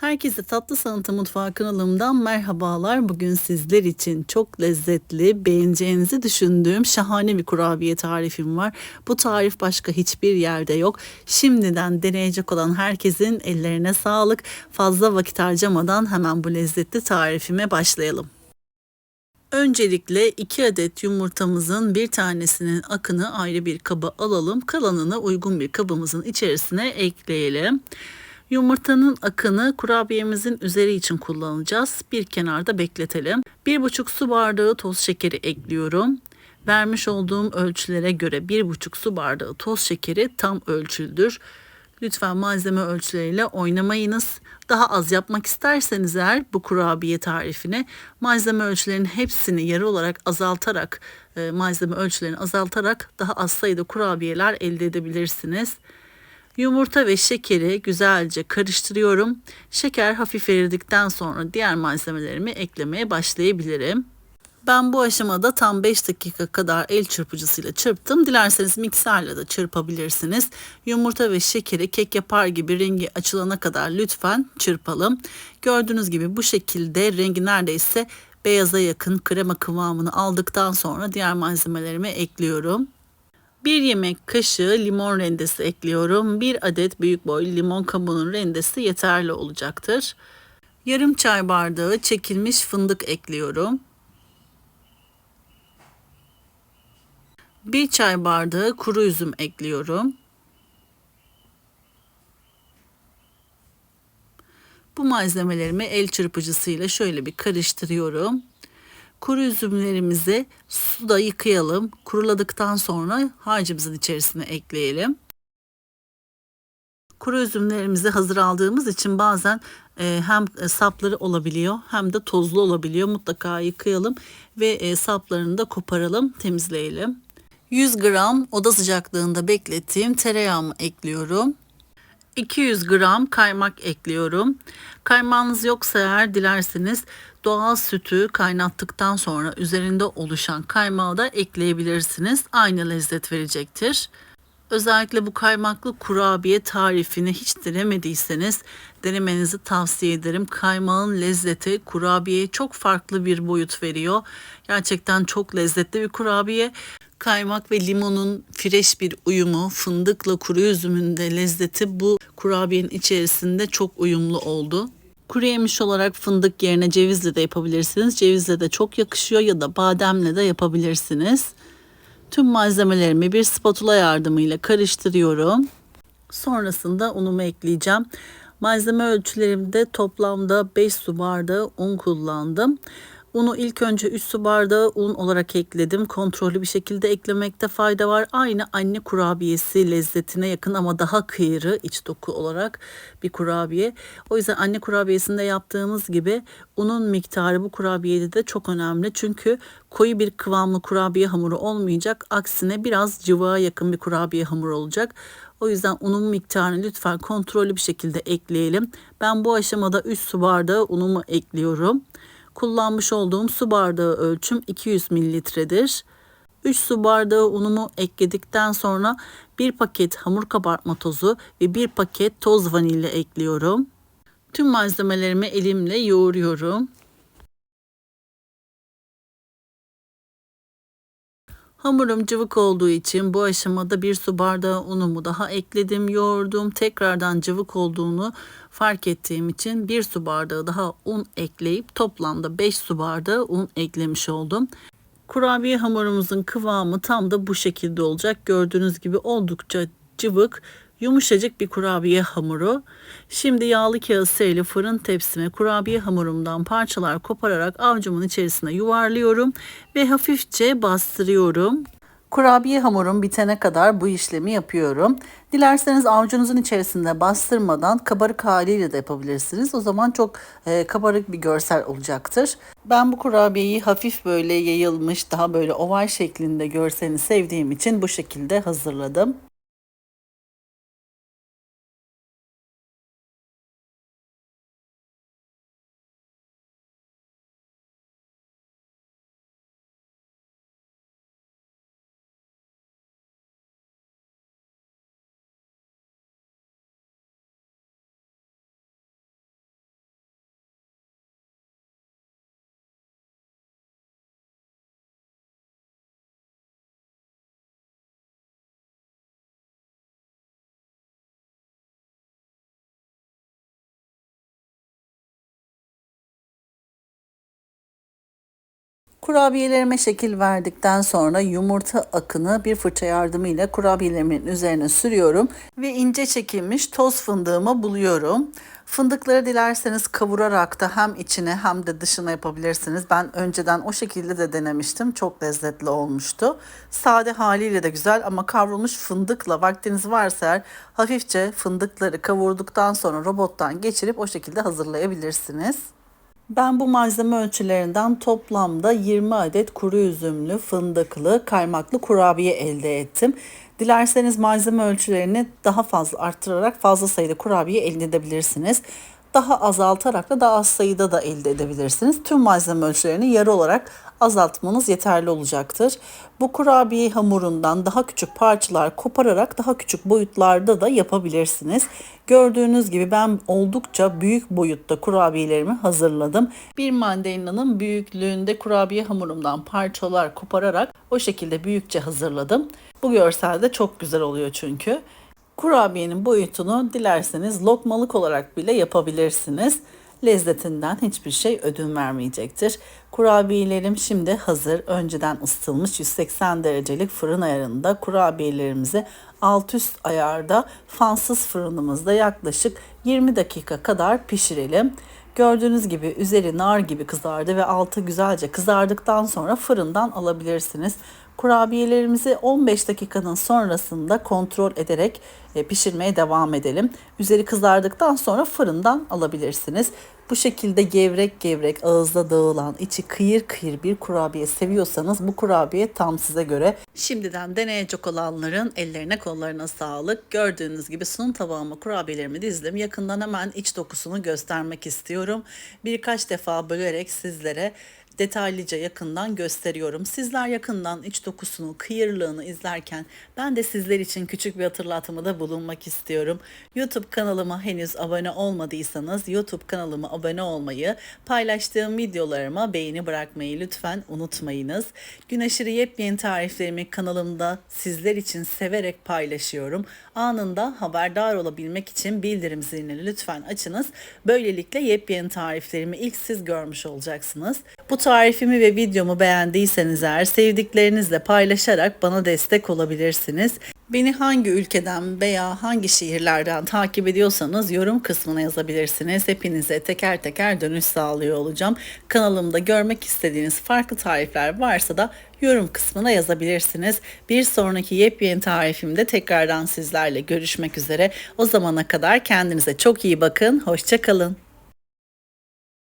Herkese Tatlı Sanatı Mutfağı kanalımdan merhabalar. Bugün sizler için çok lezzetli, beğeneceğinizi düşündüğüm şahane bir kurabiye tarifim var. Bu tarif başka hiçbir yerde yok. Şimdiden deneyecek olan herkesin ellerine sağlık. Fazla vakit harcamadan hemen bu lezzetli tarifime başlayalım. Öncelikle 2 adet yumurtamızın bir tanesinin akını ayrı bir kaba alalım. Kalanını uygun bir kabımızın içerisine ekleyelim. Yumurtanın akını kurabiyemizin üzeri için kullanacağız. Bir kenarda bekletelim. 1,5 su bardağı toz şekeri ekliyorum. Vermiş olduğum ölçülere göre 1,5 su bardağı toz şekeri tam ölçüldür. Lütfen malzeme ölçüleriyle oynamayınız. Daha az yapmak isterseniz eğer bu kurabiye tarifini malzeme ölçülerinin hepsini yarı olarak azaltarak e, malzeme ölçülerini azaltarak daha az sayıda kurabiyeler elde edebilirsiniz. Yumurta ve şekeri güzelce karıştırıyorum. Şeker hafif eridikten sonra diğer malzemelerimi eklemeye başlayabilirim. Ben bu aşamada tam 5 dakika kadar el çırpıcısıyla çırptım. Dilerseniz mikserle de çırpabilirsiniz. Yumurta ve şekeri kek yapar gibi rengi açılana kadar lütfen çırpalım. Gördüğünüz gibi bu şekilde rengi neredeyse beyaza yakın krema kıvamını aldıktan sonra diğer malzemelerimi ekliyorum. 1 yemek kaşığı limon rendesi ekliyorum. 1 adet büyük boy limon kabuğunun rendesi yeterli olacaktır. Yarım çay bardağı çekilmiş fındık ekliyorum. 1 çay bardağı kuru üzüm ekliyorum. Bu malzemelerimi el çırpıcısıyla şöyle bir karıştırıyorum. Kuru üzümlerimizi suda yıkayalım. Kuruladıktan sonra harcımızın içerisine ekleyelim. Kuru üzümlerimizi hazır aldığımız için bazen e, hem sapları olabiliyor hem de tozlu olabiliyor. Mutlaka yıkayalım ve e, saplarını da koparalım, temizleyelim. 100 gram oda sıcaklığında beklettiğim tereyağımı ekliyorum. 200 gram kaymak ekliyorum. Kaymağınız yoksa eğer dilerseniz doğal sütü kaynattıktan sonra üzerinde oluşan kaymağı da ekleyebilirsiniz. Aynı lezzet verecektir. Özellikle bu kaymaklı kurabiye tarifini hiç denemediyseniz denemenizi tavsiye ederim. Kaymağın lezzeti kurabiyeye çok farklı bir boyut veriyor. Gerçekten çok lezzetli bir kurabiye. Kaymak ve limonun fresh bir uyumu, fındıkla kuru üzümün de lezzeti bu kurabiyenin içerisinde çok uyumlu oldu. Kuru yemiş olarak fındık yerine cevizle de yapabilirsiniz. Cevizle de çok yakışıyor ya da bademle de yapabilirsiniz. Tüm malzemelerimi bir spatula yardımıyla karıştırıyorum. Sonrasında unumu ekleyeceğim. Malzeme ölçülerimde toplamda 5 su bardağı un kullandım. Unu ilk önce 3 su bardağı un olarak ekledim. Kontrollü bir şekilde eklemekte fayda var. Aynı anne kurabiyesi lezzetine yakın ama daha kıyırı iç doku olarak bir kurabiye. O yüzden anne kurabiyesinde yaptığımız gibi unun miktarı bu kurabiyede de çok önemli. Çünkü koyu bir kıvamlı kurabiye hamuru olmayacak. Aksine biraz cıvığa yakın bir kurabiye hamuru olacak. O yüzden unun miktarını lütfen kontrollü bir şekilde ekleyelim. Ben bu aşamada 3 su bardağı unumu ekliyorum. Kullanmış olduğum su bardağı ölçüm 200 mililitredir. 3 su bardağı unumu ekledikten sonra bir paket hamur kabartma tozu ve bir paket toz vanilya ekliyorum. Tüm malzemelerimi elimle yoğuruyorum. Hamurum cıvık olduğu için bu aşamada bir su bardağı unumu daha ekledim, yoğurdum. Tekrardan cıvık olduğunu fark ettiğim için bir su bardağı daha un ekleyip toplamda 5 su bardağı un eklemiş oldum. Kurabiye hamurumuzun kıvamı tam da bu şekilde olacak. Gördüğünüz gibi oldukça cıvık, yumuşacık bir kurabiye hamuru. Şimdi yağlı kağıt seriyle fırın tepsime kurabiye hamurumdan parçalar kopararak avcumun içerisine yuvarlıyorum ve hafifçe bastırıyorum. Kurabiye hamurum bitene kadar bu işlemi yapıyorum. Dilerseniz avucunuzun içerisinde bastırmadan kabarık haliyle de yapabilirsiniz. O zaman çok e, kabarık bir görsel olacaktır. Ben bu kurabiyeyi hafif böyle yayılmış, daha böyle oval şeklinde görselini sevdiğim için bu şekilde hazırladım. Kurabiyelerime şekil verdikten sonra yumurta akını bir fırça yardımıyla kurabiyelerimin üzerine sürüyorum ve ince çekilmiş toz fındığımı buluyorum. Fındıkları dilerseniz kavurarak da hem içine hem de dışına yapabilirsiniz. Ben önceden o şekilde de denemiştim. Çok lezzetli olmuştu. Sade haliyle de güzel ama kavrulmuş fındıkla vaktiniz varsa eğer hafifçe fındıkları kavurduktan sonra robottan geçirip o şekilde hazırlayabilirsiniz. Ben bu malzeme ölçülerinden toplamda 20 adet kuru üzümlü, fındıklı, kaymaklı kurabiye elde ettim. Dilerseniz malzeme ölçülerini daha fazla arttırarak fazla sayıda kurabiye elde edebilirsiniz. Daha azaltarak da daha az sayıda da elde edebilirsiniz. Tüm malzeme ölçülerini yarı olarak azaltmanız yeterli olacaktır. Bu kurabiye hamurundan daha küçük parçalar kopararak daha küçük boyutlarda da yapabilirsiniz. Gördüğünüz gibi ben oldukça büyük boyutta kurabiyelerimi hazırladım. Bir mandalina'nın büyüklüğünde kurabiye hamurumdan parçalar kopararak o şekilde büyükçe hazırladım. Bu görselde çok güzel oluyor çünkü. Kurabiyenin boyutunu dilerseniz lokmalık olarak bile yapabilirsiniz. Lezzetinden hiçbir şey ödün vermeyecektir. Kurabiyelerim şimdi hazır. Önceden ısıtılmış 180 derecelik fırın ayarında kurabiyelerimizi alt üst ayarda fansız fırınımızda yaklaşık 20 dakika kadar pişirelim. Gördüğünüz gibi üzeri nar gibi kızardı ve altı güzelce kızardıktan sonra fırından alabilirsiniz. Kurabiyelerimizi 15 dakikanın sonrasında kontrol ederek e, pişirmeye devam edelim. Üzeri kızardıktan sonra fırından alabilirsiniz. Bu şekilde gevrek gevrek ağızda dağılan içi kıyır kıyır bir kurabiye seviyorsanız bu kurabiye tam size göre. Şimdiden deneyecek olanların ellerine kollarına sağlık. Gördüğünüz gibi sunum tabağıma kurabiyelerimi dizdim. Yakından hemen iç dokusunu göstermek istiyorum. Birkaç defa bölerek sizlere detaylıca yakından gösteriyorum. Sizler yakından iç dokusunu, kıyırlığını izlerken ben de sizler için küçük bir hatırlatmada bulunmak istiyorum. YouTube kanalıma henüz abone olmadıysanız YouTube kanalıma abone olmayı, paylaştığım videolarıma beğeni bırakmayı lütfen unutmayınız. Gün aşırı yepyeni tariflerimi kanalımda sizler için severek paylaşıyorum. Anında haberdar olabilmek için bildirim zilini lütfen açınız. Böylelikle yepyeni tariflerimi ilk siz görmüş olacaksınız. Bu tarifimi ve videomu beğendiyseniz eğer sevdiklerinizle paylaşarak bana destek olabilirsiniz. Beni hangi ülkeden veya hangi şehirlerden takip ediyorsanız yorum kısmına yazabilirsiniz. Hepinize teker teker dönüş sağlıyor olacağım. Kanalımda görmek istediğiniz farklı tarifler varsa da yorum kısmına yazabilirsiniz. Bir sonraki yepyeni tarifimde tekrardan sizlerle görüşmek üzere. O zamana kadar kendinize çok iyi bakın. Hoşçakalın.